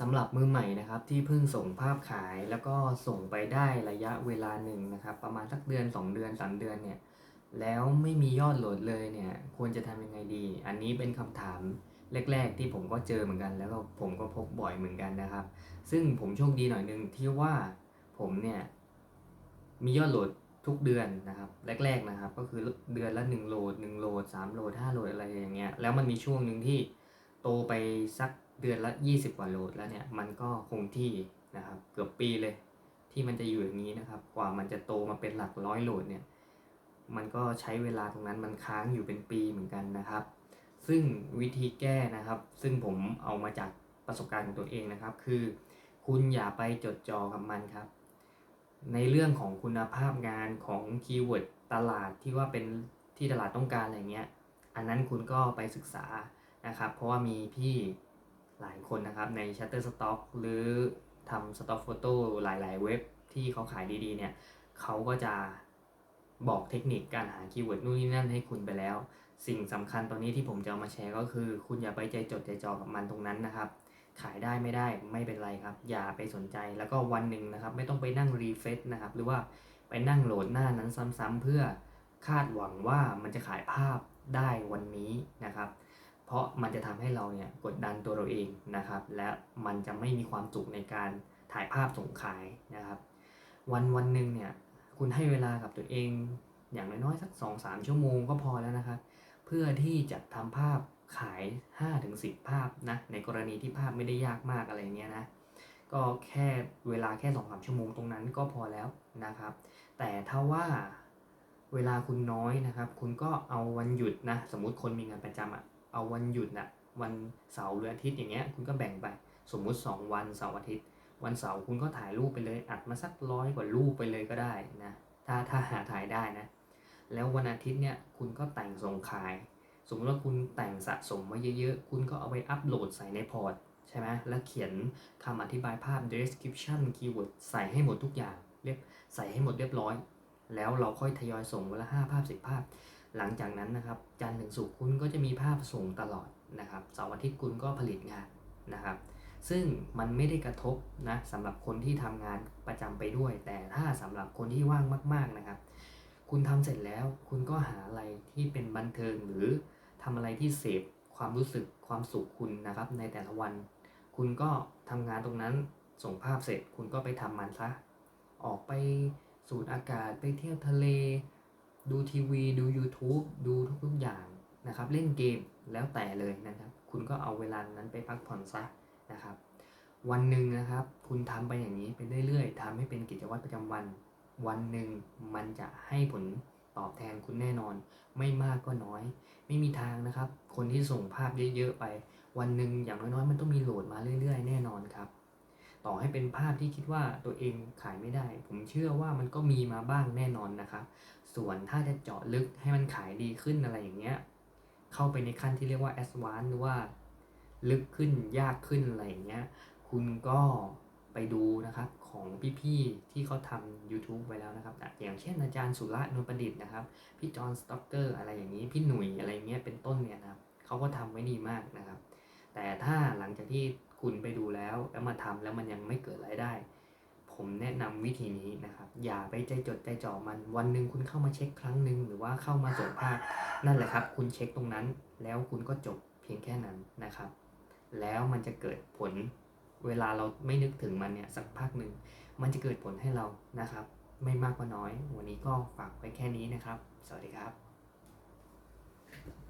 สำหรับมือใหม่นะครับที่เพิ่งส่งภาพขายแล้วก็ส่งไปได้ระยะเวลาหนึ่งนะครับ ประมาณสักเดือน 2 เดือน 3 เดือนเนี่ยแล้วไม่มียอดโหลดเลยเนี่ยควรจะทำยังไงดี อันนี้เป็นคำถามแรก ๆ ที่ผมก็เจอเหมือนกัน แล้วก็ผมก็พบบ่อยเหมือนกันนะครับ ซึ่งผมโชคดีหน่อยหนึงที่ว่าผมเนี่ยมียอดโหลดทุกเดือนนะครับ แรก ๆนะครับ ก็คือเดือนละ1โหลด1โหลด3โหลด5โหลดอะไรอย่างเงี้ยแล้วมันมีช่วงหนึ่งที่โตไปสัก เดือนละ 20 กว่าโหลดแล้วเนี่ยมันก็คงที่นะครับเกือบปีเลย ที่มันจะอยู่อย่างนี้นะครับ กว่ามันจะโตมาเป็นหลักร้อยโหลดเนี่ยมันก็ใช้เวลาตรงนั้นมันค้างอยู่เป็นปีเหมือนกันนะครับ ซึ่งวิธีแก้นะครับ ซึ่งผมเอามาจากประสบการณ์ของตัวเองนะครับ คือ คุณอย่าไปจดจ่อกับมันครับ ในเรื่องของคุณภาพงานของคีย์เวิร์ดตลาดที่ว่าเป็นที่ตลาดต้องการอะไรเงี้ย อันนั้นคุณก็ไปศึกษานะครับ เพราะว่ามีพี่ หลายคนนะครับใน Shutterstock หรือทำ Stock Photo หลายๆ เว็บที่เขาขายดีๆเนี่ยเขาก็จะบอกเทคนิคการหาคีย์เวิร์ดนู่นนี่นั่นให้คุณไปแล้ว สิ่งสำคัญตอนนี้ที่ผมจะเอามาแชร์ก็คือ คุณอย่าไปใจจดใจจ่อกับมันตรงนั้นนะครับ ขายได้ไม่ได้ไม่เป็นไรครับ อย่าไปสนใจแล้วก็วันหนึ่งนะครับ ไม่ต้องไปนั่งรีเฟซนะครับ หรือว่าไปนั่งโหลดหน้านั้นซ้ำๆเพื่อคาดหวังว่ามันจะขายภาพได้วันนี้นะครับ เพราะมันจะทำให้เราเนี่ยกดดันตัวเราเองนะครับ และมันจะไม่มีความสุขในการถ่ายภาพส่งขายนะครับ วันวันหนึ่งเนี่ยคุณให้เวลากับตัวเอง อย่างน้อยๆสัก 2-3 ชั่วโมงก็พอแล้วนะครับ เพื่อที่จะทำภาพขาย 5-10 ภาพนะในกรณีที่ภาพไม่ได้ยากมากอะไรเงี้ยนะก็แค่เวลาแค่2-3ชั่วโมงตรงนั้นก็พอแล้วนะครับ แต่ถ้าว่าเวลาคุณน้อยนะครับ คุณก็เอาวันหยุดนะ สมมุติคนมีงานประจำอะ เอาวันหยุดนะวันเสาร์หรืออาทิตย์อย่างเงี้ยคุณก็แบ่งไปสมมุติ 2 วันเสาร์อาทิตย์ วันเสาร์คุณก็ถ่ายรูปไปเลย อัดมาสักร้อยกว่ารูปไปเลยก็ได้นะถ้าถ้าหาถ่ายได้นะ แล้ววันอาทิตย์เนี่ยคุณก็แต่งส่งขาย สมมติว่าคุณแต่งสะสมมาเยอะๆ คุณก็เอาไปอัปโหลดใส่ในพอร์ตใช่ไหมแล้วเขียนคำอธิบายภาพ description keyword ใส่ให้หมดทุกอย่างเรียบใส่ให้หมดเรียบร้อย แล้วเราค่อยทยอยส่งวันละ5ภาพ10ภาพ หลังจากนั้นนะครับจันทร์ถึงศุกร์คุณก็จะมีภาพส่งตลอดนะครับเสาร์อาทิตย์คุณก็ผลิตงานนะครับ ซึ่งมันไม่ได้กระทบนะสำหรับคนที่ทำงานประจำไปด้วย แต่ถ้าสำหรับคนที่ว่างมาก ๆนะครับ คุณทำเสร็จแล้วคุณก็หาอะไรที่เป็นบันเทิงหรือทำอะไรที่เสพความรู้สึกความสุขคุณนะครับ ในแต่ละวัน คุณก็ทำงานตรงนั้นส่งภาพเสร็จคุณก็ไปทำมันซะออกไปสูดอากาศไปเที่ยวทะเล ดูทีวี ดู YouTube ดูทุกๆอย่างนะครับ เล่นเกมแล้วแต่เลยนะครับ คุณก็เอาเวลานั้นไปพักผ่อนซะนะครับ วันหนึ่งนะครับ คุณทำไปอย่างนี้ไปเรื่อยๆทำให้เป็นกิจวัตรประจำวัน วันหนึ่งมันจะให้ผลตอบแทนคุณแน่นอน ไม่มากก็น้อย ไม่มีทางนะครับ คนที่ส่งภาพเยอะๆไป วันหนึ่งอย่างน้อยๆ มันต้องมีโหลดมาเรื่อยๆ แน่นอนครับ ต่อให้เป็นภาพที่คิดว่าตัวเองขายไม่ได้ ผมเชื่อว่ามันก็มีมาบ้างแน่นอนนะครับส่วนถ้าจะเจาะลึกให้มันขายดีขึ้นอะไรอย่างเงี้ยเข้าไปในขั้นที่เรียกว่า advanced หรือว่า ลึกขึ้นยากขึ้นอะไรอย่างเงี้ยคุณก็ไปดูนะครับของพี่ๆที่เขาทำ YouTube ไว้แล้วนะครับอะอย่างเช่นอาจารย์สุระนวลประดิษฐ์นะครับพี่จอห์นสต็อกเกอร์อะไรอย่างนี้พี่หนุ่ยอะไรเงี้ยเป็นต้นเนี่ยนะครับเขาก็ทำไว้ดีมากนะครับ แต่ถ้าหลังจากที่คุณไปดูแล้ว แล้วมาทำแล้วมันยังไม่เกิดรายได้ ผมแนะนำวิธีนี้นะครับ อย่าไปใจจดใจจ่อมันวันหนึ่งคุณเข้ามาเช็คครั้งหนึ่งหรือว่าเข้ามาส่งภาพนั่นแหละครับ คุณเช็คตรงนั้น แล้วคุณก็จบเพียงแค่นั้นนะครับ แล้วมันจะเกิดผลเวลาเราไม่นึกถึงมันเนี่ยสักพักหนึ่งมันจะเกิดผลให้เรานะครับ ไม่มากก็น้อย วันนี้ก็ฝากไปแค่นี้นะครับ สวัสดีครับ